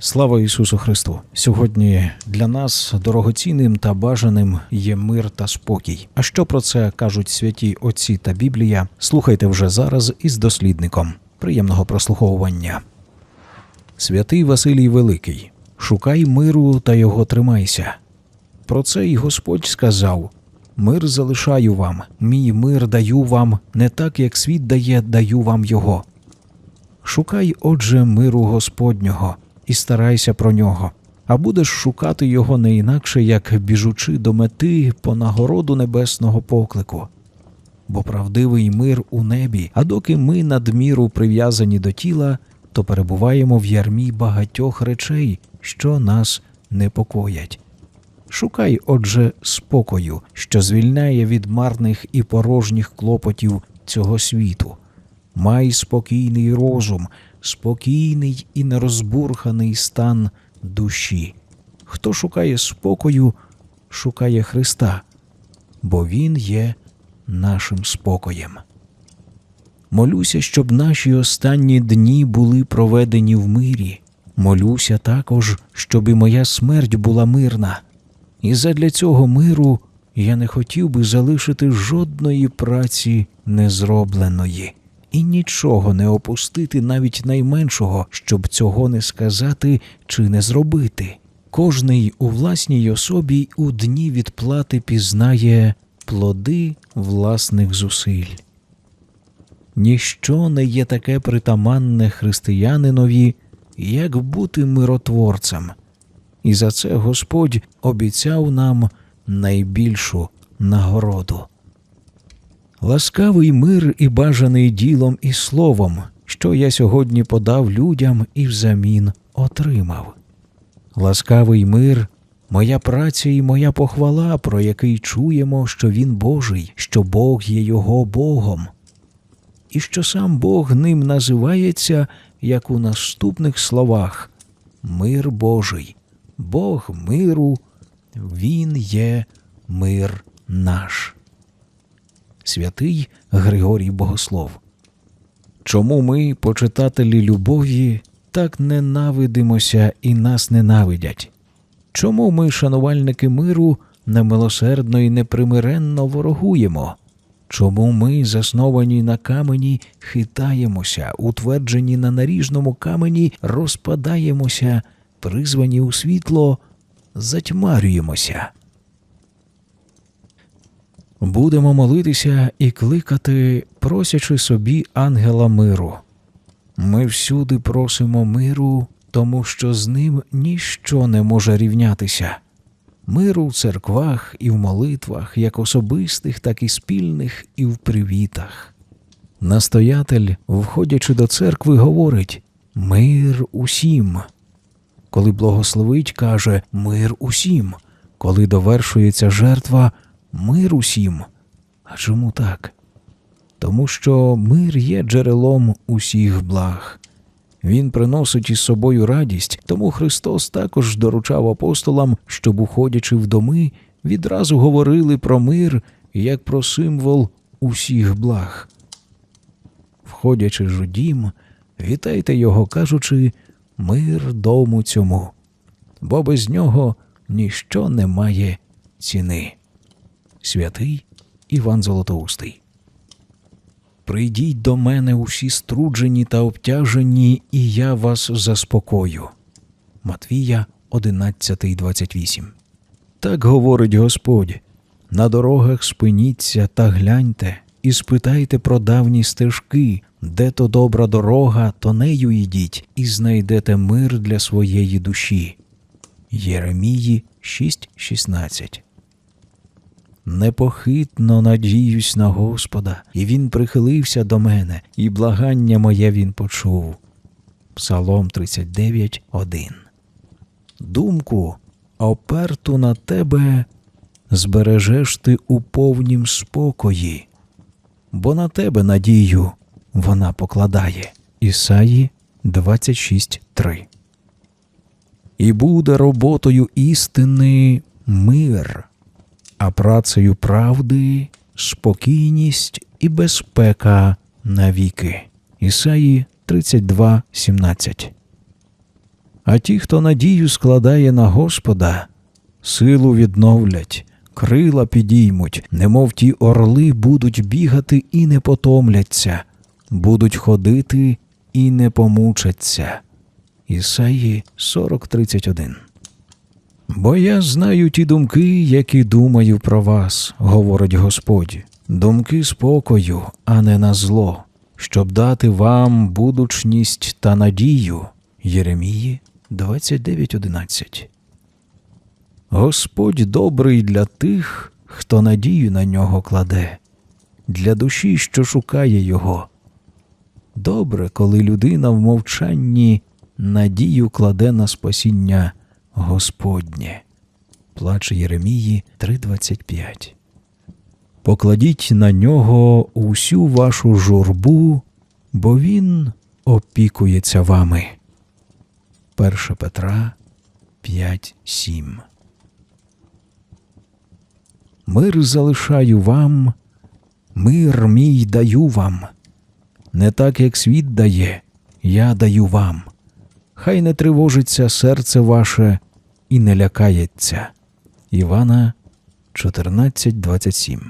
Слава Ісусу Христу! Сьогодні для нас дорогоцінним та бажаним є мир та спокій. А що про це кажуть святі Отці та Біблія? Слухайте вже зараз із дослідником. Приємного прослуховування. Святий Василій Великий. Шукай миру та його тримайся. Про це й Господь сказав: Мир залишаю вам, мій мир даю вам, не так, як світ дає, даю вам його. Шукай, отже, миру Господнього і старайся про нього, а будеш шукати його не інакше, як біжучи до мети по нагороду небесного поклику. Бо правдивий мир у небі, а доки ми надміру прив'язані до тіла, то перебуваємо в ярмі багатьох речей, що нас непокоять. Шукай, отже, спокою, що звільняє від марних і порожніх клопотів цього світу. Май спокійний розум, спокійний і нерозбурханий стан душі. Хто шукає спокою, шукає Христа, бо Він є нашим спокоєм. Молюся, щоб наші останні дні були проведені в мирі. Молюся також, щоб і моя смерть була мирна. І задля цього миру я не хотів би залишити жодної праці незробленої і нічого не опустити навіть найменшого, щоб цього не сказати чи не зробити. Кожний у власній особі у дні відплати пізнає плоди власних зусиль. Ніщо не є таке притаманне християнинові, як бути миротворцем, і за це Господь обіцяв нам найбільшу нагороду. Ласкавий мир і бажаний ділом і словом, що я сьогодні подав людям і взамін отримав. Ласкавий мир, моя праця і моя похвала, про який чуємо, що він Божий, що Бог є його Богом, і що сам Бог ним називається, як у наступних словах Мир Божий, Бог миру, Він є мир наш святий Григорій Богослов. Чому ми, почитателі любові, так ненавидимося і нас ненавидять? Чому ми, шанувальники миру, немилосердно і непримиренно ворогуємо? Чому ми, засновані на камені, хитаємося, утверджені на наріжному камені, розпадаємося, призвані у світло, затьмарюємося? Будемо молитися і кликати, просячи собі ангела миру. Ми всюди просимо миру, тому що з ним ніщо не може рівнятися. Миру в церквах і в молитвах, як особистих, так і спільних, і в привітах. Настоятель, входячи до церкви, говорить Мир усім. Коли благословить, каже Мир усім. Коли довершується жертва, мир усім. А чому так? Тому що мир є джерелом усіх благ. Він приносить із собою радість, тому Христос також доручав апостолам, щоб, уходячи в доми, відразу говорили про мир як про символ усіх благ. Входячи ж у дім, вітайте його, кажучи мир дому цьому, бо без нього ніщо не має ціни. Святий Іван Золотоустий. Прийдіть до мене усі струджені та обтяжені, і я вас заспокою. Матвія 11.28 Так говорить Господь. На дорогах спиніться та гляньте, і спитайте про давні стежки, де то добра дорога, то нею йдіть, і знайдете мир для своєї душі. Єремії 6.16 Непохитно надіюсь на Господа, і Він прихилився до мене, і благання моє він почув. Псалом 39, 1 Думку, оперту на тебе, збережеш ти у повнім спокої, бо на тебе надію вона покладає. Ісаї 26.3 І буде роботою істини мир а працею правди, спокійність і безпека навіки. Ісаї 32, 17 А ті, хто надію складає на Господа, силу відновлять, крила підіймуть, немов ті орли будуть бігати і не потомляться, будуть ходити і не помучаться. Ісаї 40.31 Бо я знаю ті думки, які думаю про вас, говорить Господь, думки спокою, а не на зло, щоб дати вам будучність та надію. Єремії 29.11 Господь добрий для тих, хто надію на нього кладе, для душі, що шукає його. Добре, коли людина в мовчанні надію кладе на спасіння Господнє. Плаче Єремії 3.25. Покладіть на нього усю вашу журбу, бо він опікується вами. 1 Петра 5.7 Мир залишаю вам, мир мій даю вам. Не так, як світ дає, я даю вам. Хай не тривожиться серце ваше і не лякається. Івана 14.27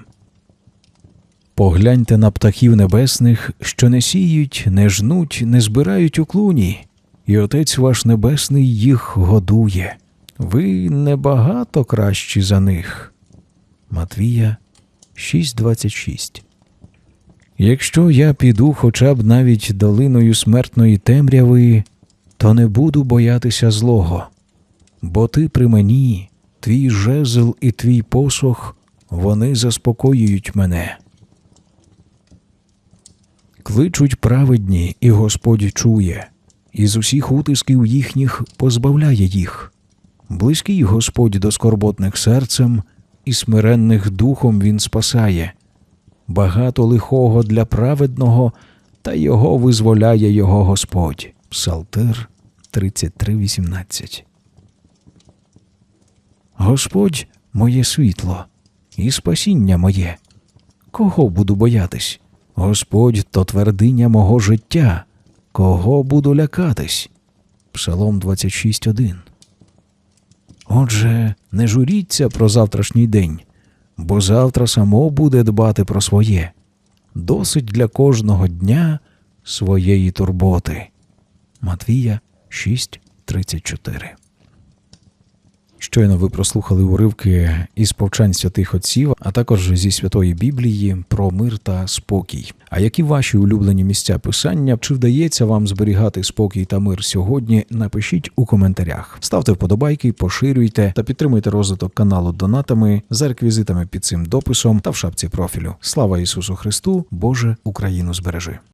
Погляньте на птахів небесних, що не сіють, не жнуть, не збирають у клуні, і Отець ваш Небесний їх годує. Ви небагато кращі за них. Матвія 6.26 Якщо я піду хоча б навіть долиною смертної темряви, то не буду боятися злого, бо ти при мені, твій жезл і твій посох, вони заспокоюють мене. Кличуть праведні, і Господь чує, і з усіх утисків їхніх позбавляє їх. Близький Господь до скорботних серцем, і смиренних духом Він спасає. Багато лихого для праведного, та його визволяє його Господь. Псалтир 33.18 Господь моє світло і спасіння моє. Кого буду боятись? Господь то твердиня мого життя. Кого буду лякатись? Псалом 26.1 Отже, не журіться про завтрашній день, бо завтра само буде дбати про своє. Досить для кожного дня своєї турботи. Матвія 6.34 Щойно ви прослухали уривки із повчань святих отців, а також зі святої Біблії про мир та спокій. А які ваші улюблені місця писання? Чи вдається вам зберігати спокій та мир сьогодні? Напишіть у коментарях. Ставте вподобайки, поширюйте та підтримуйте розвиток каналу донатами за реквізитами під цим дописом та в шапці профілю. Слава Ісусу Христу! Боже Україну збережи!